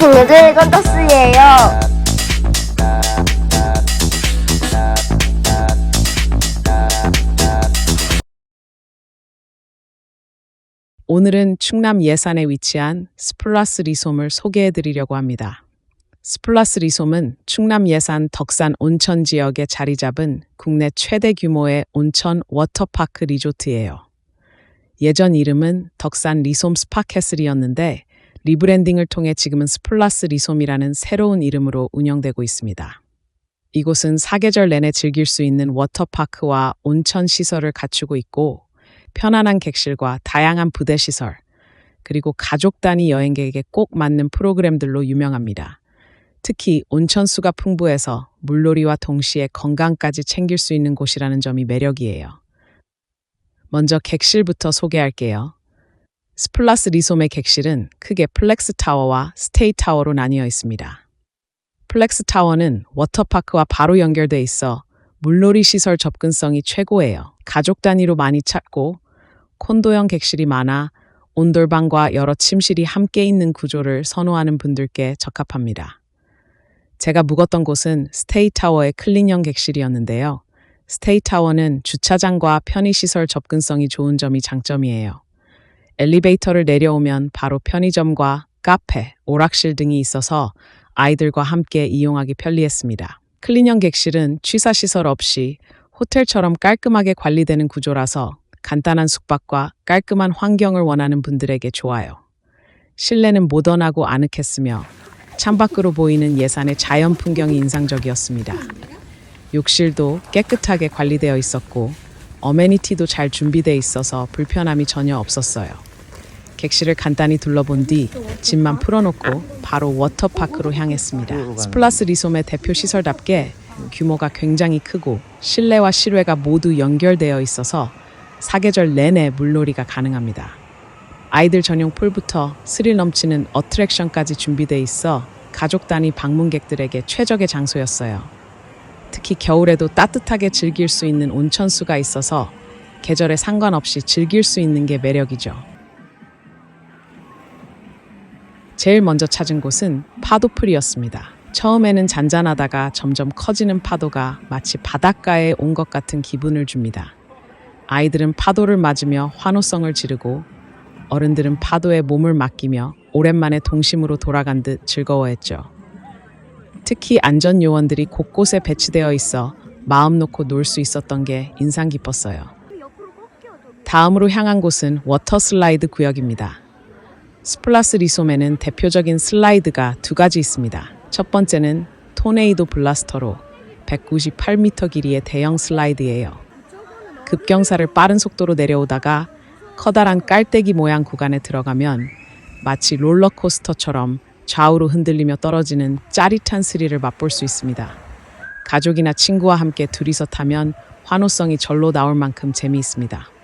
요즘 컨터스예요. 오늘은 충남 예산에 위치한 스플라스 리솜을 소개해 드리려고 합니다. 스플라스 리솜은 충남 예산 덕산 온천 지역에 자리 잡은 국내 최대 규모의 온천 워터파크 리조트예요. 예전 이름은 덕산 리솜 스파캐슬이었는데 리브랜딩을 통해 지금은 스플라스 리솜이라는 새로운 이름으로 운영되고 있습니다. 이곳은 사계절 내내 즐길 수 있는 워터파크와 온천 시설을 갖추고 있고 편안한 객실과 다양한 부대 시설, 그리고 가족 단위 여행객에게 꼭 맞는 프로그램들로 유명합니다. 특히 온천수가 풍부해서 물놀이와 동시에 건강까지 챙길 수 있는 곳이라는 점이 매력이에요. 먼저 객실부터 소개할게요. 스플라스 리솜의 객실은 크게 플렉스 타워와 스테이 타워로 나뉘어 있습니다. 플렉스 타워는 워터파크와 바로 연결돼 있어 물놀이 시설 접근성이 최고예요. 가족 단위로 많이 찾고 콘도형 객실이 많아 온돌방과 여러 침실이 함께 있는 구조를 선호하는 분들께 적합합니다. 제가 묵었던 곳은 스테이 타워의 클린형 객실이었는데요. 스테이 타워는 주차장과 편의시설 접근성이 좋은 점이 장점이에요. 엘리베이터를 내려오면 바로 편의점과 카페, 오락실 등이 있어서 아이들과 함께 이용하기 편리했습니다. 클린형 객실은 취사시설 없이 호텔처럼 깔끔하게 관리되는 구조라서 간단한 숙박과 깔끔한 환경을 원하는 분들에게 좋아요. 실내는 모던하고 아늑했으며 창밖으로 보이는 예산의 자연 풍경이 인상적이었습니다. 욕실도 깨끗하게 관리되어 있었고 어메니티도 잘 준비되어 있어서 불편함이 전혀 없었어요. 객실을 간단히 둘러본 뒤 짐만 풀어놓고 바로 워터파크로 향했습니다. 스플라스 리솜의 대표 시설답게 규모가 굉장히 크고 실내와 실외가 모두 연결되어 있어서 사계절 내내 물놀이가 가능합니다. 아이들 전용 풀부터 스릴 넘치는 어트랙션까지 준비돼 있어 가족 단위 방문객들에게 최적의 장소였어요. 특히 겨울에도 따뜻하게 즐길 수 있는 온천수가 있어서 계절에 상관없이 즐길 수 있는 게 매력이죠. 제일 먼저 찾은 곳은 파도풀이었습니다. 처음에는 잔잔하다가 점점 커지는 파도가 마치 바닷가에 온 것 같은 기분을 줍니다. 아이들은 파도를 맞으며 환호성을 지르고 어른들은 파도에 몸을 맡기며 오랜만에 동심으로 돌아간 듯 즐거워했죠. 특히 안전 요원들이 곳곳에 배치되어 있어 마음 놓고 놀 수 있었던 게 인상 깊었어요. 다음으로 향한 곳은 워터 슬라이드 구역입니다. 스플라스 리솜에는 대표적인 슬라이드가 두 가지 있습니다. 첫 번째는 토네이도 블라스터로 198m 길이의 대형 슬라이드예요. 급경사를 빠른 속도로 내려오다가 커다란 깔때기 모양 구간에 들어가면 마치 롤러코스터처럼 좌우로 흔들리며 떨어지는 짜릿한 스릴을 맛볼 수 있습니다. 가족이나 친구와 함께 둘이서 타면 환호성이 절로 나올 만큼 재미있습니다.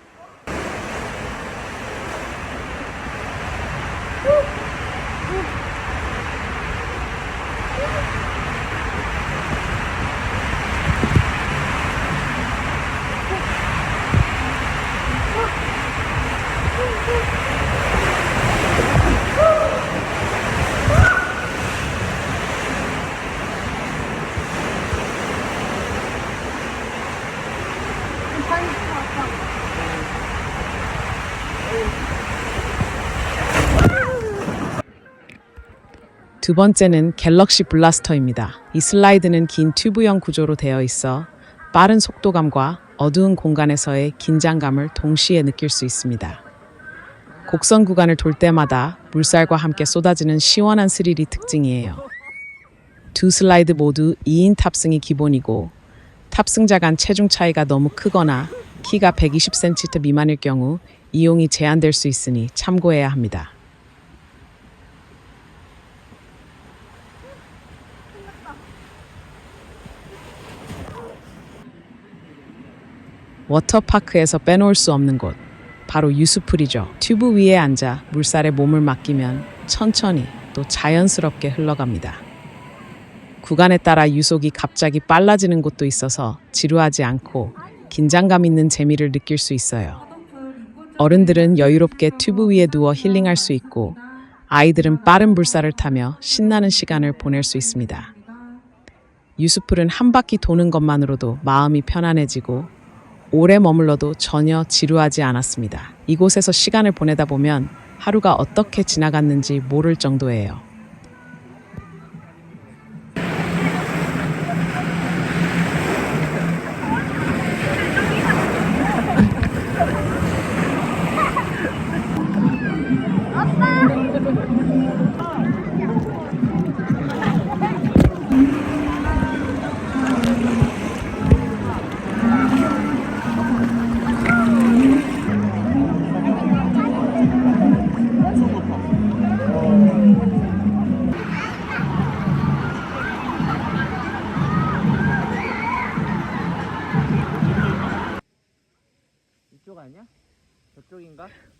두 번째는 갤럭시 블라스터입니다. 이 슬라이드는 긴 튜브형 구조로 되어 있어 빠른 속도감과 어두운 공간에서의 긴장감을 동시에 느낄 수 있습니다. 곡선 구간을 돌 때마다 물살과 함께 쏟아지는 시원한 스릴이 특징이에요. 두 슬라이드 모두 2인 탑승이 기본이고 탑승자 간 체중 차이가 너무 크거나 키가 120cm 미만일 경우 이용이 제한될 수 있으니 참고해야 합니다. 워터파크에서 빼놓을 수 없는 곳. 바로 유수풀이죠. 튜브 위에 앉아 물살에 몸을 맡기면 천천히 또 자연스럽게 흘러갑니다. 구간에 따라 유속이 갑자기 빨라지는 곳도 있어서 지루하지 않고 긴장감 있는 재미를 느낄 수 있어요. 어른들은 여유롭게 튜브 위에 누워 힐링할 수 있고 아이들은 빠른 불사를 타며 신나는 시간을 보낼 수 있습니다. 유수풀은 한 바퀴 도는 것만으로도 마음이 편안해지고 오래 머물러도 전혀 지루하지 않았습니다. 이곳에서 시간을 보내다 보면 하루가 어떻게 지나갔는지 모를 정도예요.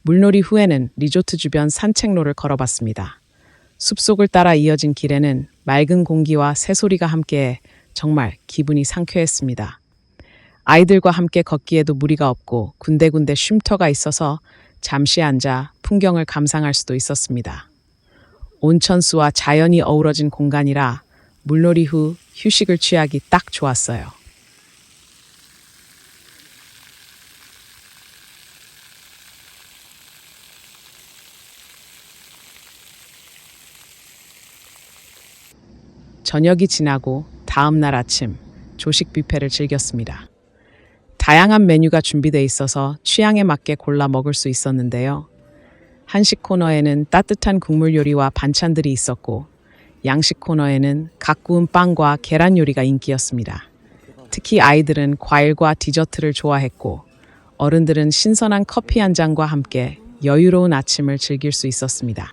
물놀이 후에는 리조트 주변 산책로를 걸어봤습니다. 숲속을 따라 이어진 길에는 맑은 공기와 새소리가 함께 정말 기분이 상쾌했습니다. 아이들과 함께 걷기에도 무리가 없고 군데군데 쉼터가 있어서 잠시 앉아 풍경을 감상할 수도 있었습니다. 온천수와 자연이 어우러진 공간이라 물놀이 후 휴식을 취하기 딱 좋았어요. 저녁이 지나고 다음 날 아침 조식 뷔페를 즐겼습니다. 다양한 메뉴가 준비돼 있어서 취향에 맞게 골라 먹을 수 있었는데요. 한식 코너에는 따뜻한 국물 요리와 반찬들이 있었고 양식 코너에는 각 구운 빵과 계란 요리가 인기였습니다. 특히 아이들은 과일과 디저트를 좋아했고 어른들은 신선한 커피 한 잔과 함께 여유로운 아침을 즐길 수 있었습니다.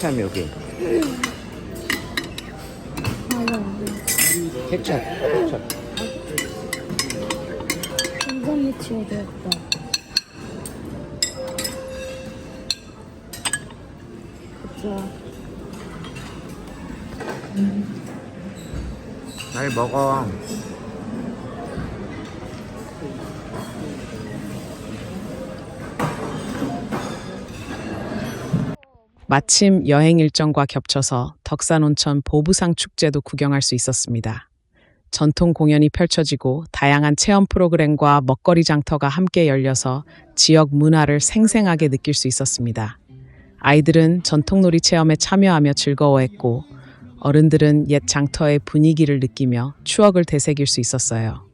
케찹 여기. 케찹, 케찹. 인삼 미치가 되었다. 그쵸. 잘 먹어. 마침 여행 일정과 겹쳐서 덕산온천 보부상 축제도 구경할 수 있었습니다. 전통 공연이 펼쳐지고 다양한 체험 프로그램과 먹거리 장터가 함께 열려서 지역 문화를 생생하게 느낄 수 있었습니다. 아이들은 전통놀이 체험에 참여하며 즐거워했고 어른들은 옛 장터의 분위기를 느끼며 추억을 되새길 수 있었어요.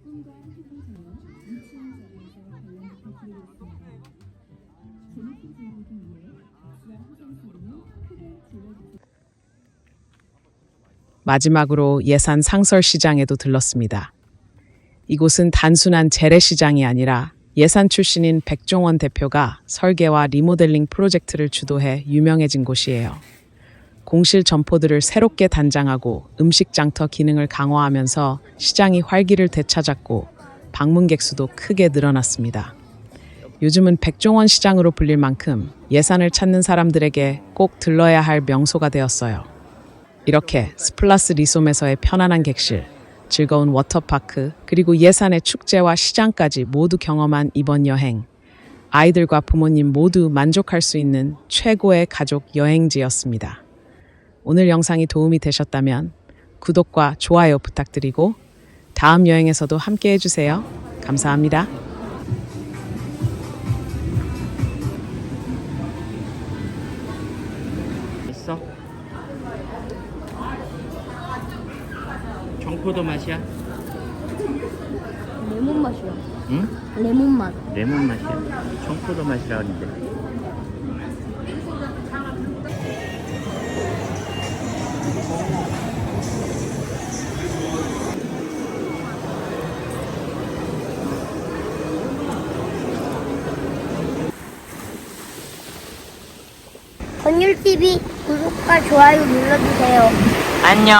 마지막으로 예산 상설 시장에도 들렀습니다. 이곳은 단순한 재래시장이 아니라 예산 출신인 백종원 대표가 설계와 리모델링 프로젝트를 주도해 유명해진 곳이에요. 공실 점포들을 새롭게 단장하고 음식 장터 기능을 강화하면서 시장이 활기를 되찾았고 방문객 수도 크게 늘어났습니다. 요즘은 백종원 시장으로 불릴 만큼 예산을 찾는 사람들에게 꼭 들러야 할 명소가 되었어요. 이렇게 스플라스 리솜에서의 편안한 객실, 즐거운 워터파크, 그리고 예산의 축제와 시장까지 모두 경험한 이번 여행. 아이들과 부모님 모두 만족할 수 있는 최고의 가족 여행지였습니다. 오늘 영상이 도움이 되셨다면 구독과 좋아요 부탁드리고 다음 여행에서도 함께 해주세요. 감사합니다. 있어? 포도 맛이야? 레몬 맛이야. 응? 레몬 맛. 레몬 맛이야. 청포도 맛이라 그러는데. 건율TV 구독과 좋아요 눌러주세요. 안녕.